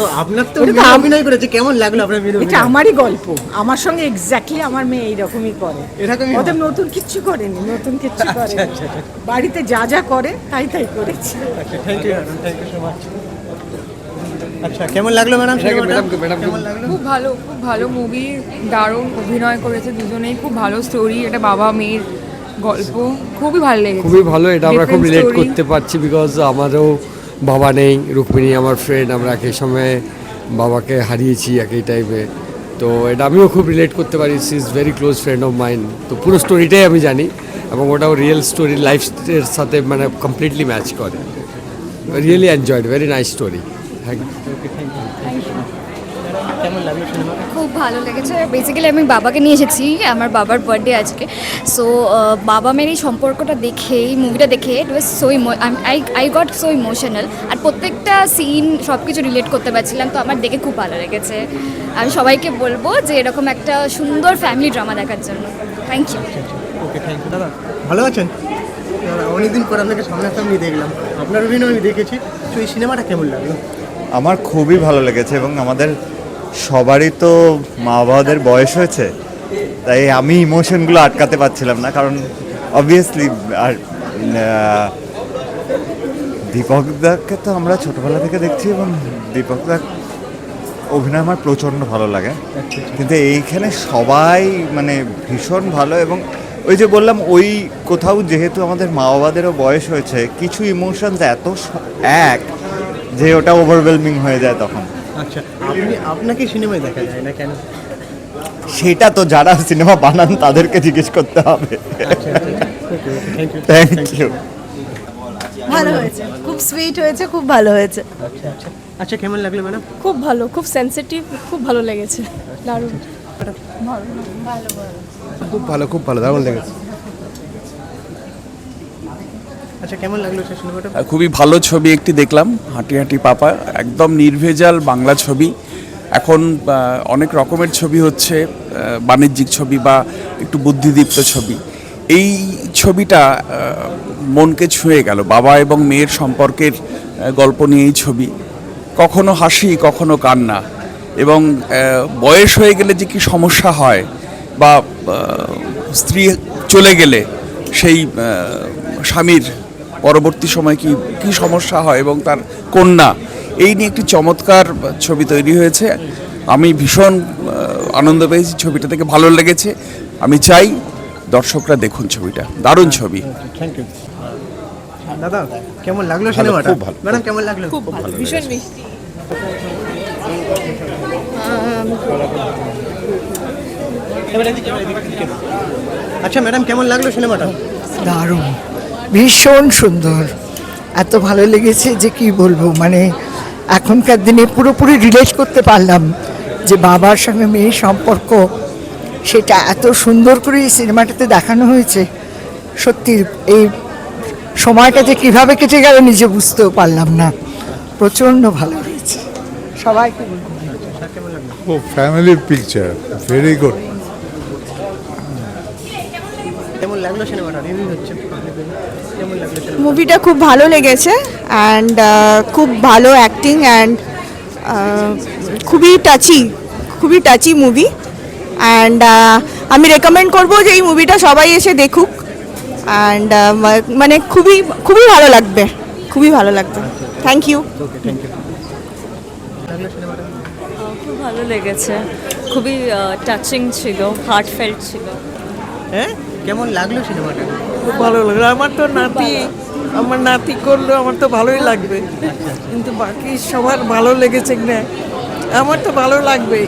তো আপনার তো ওটা তো আম- অভিনয় করেছে কেমন লাগল আপনার এটা আমারই গল্প। আমার সঙ্গে এক্স্যাক্টলি আমার মেয়ে এইরকমই করে। এরকমই ওদের নতুন কিচ্ছু করেনি নতুন কিচ্ছু করে আচ্ছা, আচ্ছা। বাড়িতে যা যা করে তাই তাই করেছে। আচ্ছা thank you madam thank you so much আচ্ছা কেমন লাগল ম্যাডাম কেমন লাগল? খুব ভালো খুব ভালো মুভি দারুণ অভিনয় করেছে দুজনেই খুব ভালো স্টোরি এটা বাবা মেয়ের গল্প খুবই ভালো লেগেছে। খুবই ভালো এটা আমরা খুব রিলেট করতে পারছি বিকজ আমারও বাবা নেই রুক্মিণী আমার ফ্রেন্ড আমরা একই সময়ে বাবাকে হারিয়েছি একই টাইমে তো এটা আমিও খুব রিলেট করতে পারি she is very close friend of mine তো পুরো স্টোরিটাই আমি জানি এবং ওটাও রিয়েল স্টোরি লাইফের সাথে মানে কমপ্লিটলি ম্যাচ করে। Really enjoyed very nice story thank you কেমন লাগল সিনেমাটা খুব ভালো লেগেছে। বেসিক্যালি আমি বাবাকে নিয়ে এসেছি আমার বাবার বার্থডে আজকে। সো বাবা মেয়ের এই সম্পর্কটা দেখে এই মুভিটা দেখে it was so I I got so emotional আর প্রত্যেকটা সিন সব কিছু রিলেট করতে পারছিলাম তো আমার দেখে খুব ভালো লেগেছে। আমি সবাইকে বলব যে এরকম একটা সুন্দর ফ্যামিলি ড্রামা দেখার জন্য। Thank you okay thank you দাদা ভালো আছেন? অনেকদিন পর আপনাকে সামনাসামনি দেখলাম। আপনার অভিনয় আমি দেখেছি। তো এই সিনেমাটা কেমন লাগল? আমার খুবই ভালো লেগেছে এবং আমাদের সবারই তো মা বাবাদের বয়স হয়েছে, তাই আমি ইমোশনগুলো আটকাতে পারছিলাম না, কারণ অবভিয়াসলি আর দীপক দীপকদাকে তো আমরা ছোটবেলা থেকে দেখছি এবং দীপকদা অভিনয় আমার প্রচণ্ড ভালো লাগে। কিন্তু এইখানে সবাই মানে ভীষণ ভালো এবং ওই যে বললাম, ওই কোথাও যেহেতু আমাদের মা বাবাদেরও বয়স হয়েছে, কিছু ইমোশনস এত এক যে ওটা ওভারওয়েলমিং হয়ে যায় তখন। আচ্ছা আপনি আপনাকে সিনেমায় দেখা যায় না কেন? সেটা তো যারা সিনেমা বানান তাদেরকে জিজ্ঞেস করতে হবে। আচ্ছা থ্যাংক ইউ ভালো হয়েছে খুব সুইট হয়েছে খুব ভালো হয়েছে। আচ্ছা আচ্ছা আচ্ছা কেমন লাগল ম্যাডাম খুব ভালো খুব সেনসিটিভ খুব ভালো লেগেছে দারুণ। খুব ভালো খুব ভালো দারুণ লেগেছে। আচ্ছা খুবই ভালো ছবি একটি দেখলাম, হাঁটি হাঁটি পাপা, একদম নির্ভেজাল বাংলা ছবি। এখন অনেক রকমের ছবি হচ্ছে বাণিজ্যিক ছবি বা একটু বুদ্ধিদীপ্ত ছবি। এই ছবিটা মনকে ছুঁয়ে গেল, বাবা এবং মেয়ের সম্পর্কের গল্প নিয়ে এই ছবি। কখনো হাসি, কখনো কান্না এবং বয়স হয়ে গেলে যে কি সমস্যা হয় বা স্ত্রী চলে গেলে সেই স্বামীর পরবর্তী সময় কি কি সমস্যা হয় এবং তার কন্যা? এই নিয়ে একটি চমৎকার ছবি তৈরি হয়েছে। আমি ভীষণ আনন্দ পেয়েছি ছবিটা থেকে ভালো লেগেছে। আমি চাই দর্শকরা দেখুন ছবিটা। দারুণ ছবি। থ্যাংক ইউ দাদা কেমন লাগল সিনেমাটা? খুব ভালো। ম্যাডাম কেমন লাগল? খুব ভালো ভীষণ মিষ্টি। আচ্ছা ম্যাডাম কেমন লাগল সিনেমাটা? দারুণ। ভীষণ সুন্দর। এত ভালো লেগেছে যে কি বলব মানে এখনকার দিনে পুরোপুরি রিলেট করতে পারলাম যে বাবার সঙ্গে মেয়ের সম্পর্ক সেটা এত সুন্দর করে এই সিনেমাটাতে দেখানো হয়েছে। সত্যি এই সময়টা যে কীভাবে কেটে গেল নিজে বুঝতেও পারলাম না। প্রচণ্ড ভালো হয়েছে সবাইকে বলব। ও ফ্যামিলি পিকচার ভেরি গুড কেমন লাগল সিনেমাটা? রিভিউ হচ্ছে? মুভিটা খুব ভালো লেগেছে অ্যান্ড খুব ভালো অ্যাক্টিং অ্যান্ড খুবই টাচি খুবই টাচি মুভি অ্যান্ড আমি রেকমেন্ড করব যে এই মুভিটা সবাই এসে দেখুক অ্যান্ড মানে খুবই খুবই ভালো লাগবে খুবই ভালো লাগবে। থ্যাংক ইউ খুব ভালো লেগেছে খুবই টাচিং ছিল হার্টফেল্ট ছিল। হ্যাঁ? কেমন লাগল সিনেমাটা? খুব ভালো লাগল। আমার তো নাতি আমার নাতি করল আমার তো ভালোই লাগবে। কিন্তু বাকি সবার ভালো লেগেছে না আমার তো ভালো লাগবেই।